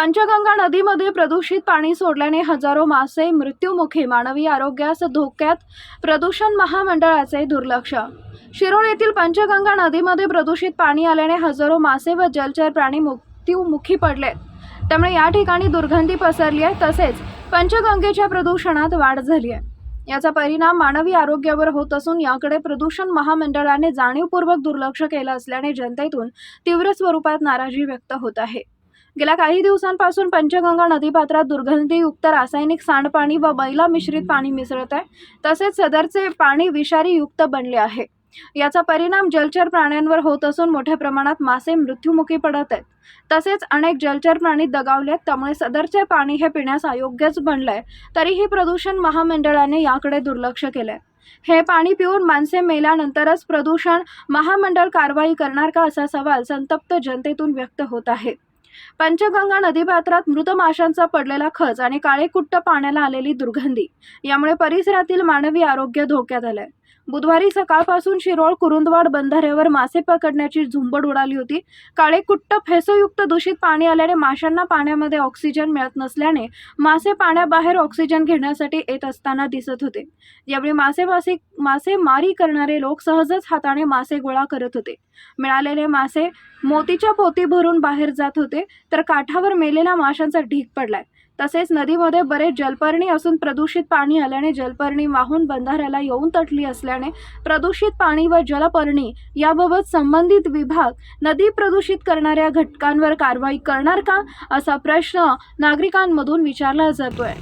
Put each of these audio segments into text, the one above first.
पंचगंगा नदीमध्ये प्रदूषित पाणी सोडल्याने हजारो मासे मृत्युमुखी मानवी आरोग्यास धोक्यात प्रदूषण महामंडळाचे दुर्लक्ष. शिरोळ येथील पंचगंगा नदीमध्ये प्रदूषित पाणी आल्याने हजारो मासे व जलचर प्राणी मृत्युमुखी पडले. त्यामुळे या ठिकाणी दुर्गंधी पसरली आहे तसेच पंचगंगेच्या प्रदूषणात वाढ झाली आहे. याचा परिणाम मानवी आरोग्यावर होत असून याकडे प्रदूषण महामंडळाने जाणीवपूर्वक दुर्लक्ष केलं असल्याने जनतेतून तीव्र स्वरूपात नाराजी व्यक्त होत आहे. गेल्या काही दिवसांपासून पंचगंगा नदीपात्रात दुर्गंधीयुक्त रासायनिक सांडपाणी व मैला मिश्रित पाणी मिसळत आहे. तसेच सदरचे पाणी विषारी युक्त बनले आहे. याचा परिणाम जलचर प्राण्यांवर होत असून मोठ्या प्रमाणात मासे मृत्युमुखी पडत आहेत. तसेच अनेक जलचर प्राणी दगावलेत त्यामुळे सदरचे पाणी हे पिण्यास अयोग्यच बनलंय. तरीही प्रदूषण महामंडळाने याकडे दुर्लक्ष केलंय. हे पाणी पिऊन माणसे मेल्यानंतरच प्रदूषण महामंडळ कारवाई करणार का असा सवाल संतप्त जनतेतून व्यक्त होत आहे. पंचगंगा नदीपात्रात मृत माशांचा पडलेला खच आणि काळेकुट्ट पाण्याला आलेली दुर्गंधी. यामुळे परिसरातील मानवी आरोग्य धोक्यात आलंय. बुधवारी सकाळपासून शिरोळ कुरुंदवाड बंधाऱ्यावर मासे पकडण्याची झुंबड उडाली होती. काळेकुट्ट फेसयुक्त दूषित पाणी आल्याने माशांना पाण्यामध्ये ऑक्सिजन मिळत नसल्याने मासे पाण्याबाहेर ऑक्सिजन घेण्यासाठी येत असताना दिसत होते. यावेळी मासे मासे मासेमारी करणारे लोक सहजच हाताने मासे गोळा करत होते. मिळालेले मासे मोतीच्या पोती भरून बाहेर जात होते तर काठावर मेलेल्या माशांचा ढीक पडलाय. तसेच नदीमध्ये बरेच जलपर्णी असून प्रदूषित पाणी आल्याने जलपर्णी वाहून बंधाऱ्याला येऊन तटली असल्याने प्रदूषित पाणी व जलपर्णी याबाबत संबंधित विभाग नदी प्रदूषित करणाऱ्या घटकांवर कारवाई करणार का असा प्रश्न नागरिकांमधून विचारला जातोय.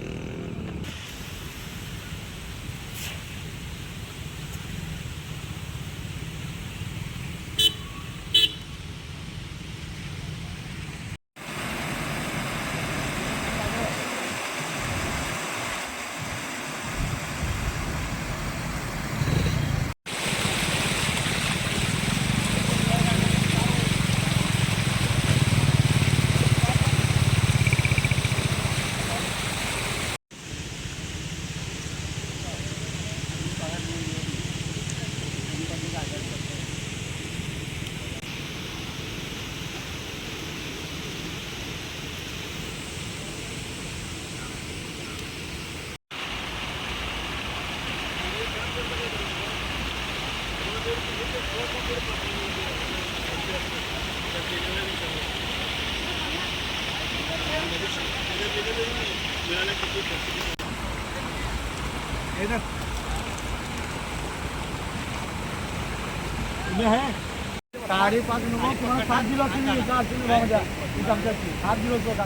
साडेपाच नको तुम्हाला सात दिलो तुम्ही एका अडचणी भावामध्ये इथं आमच्याशी सात दिवस बघा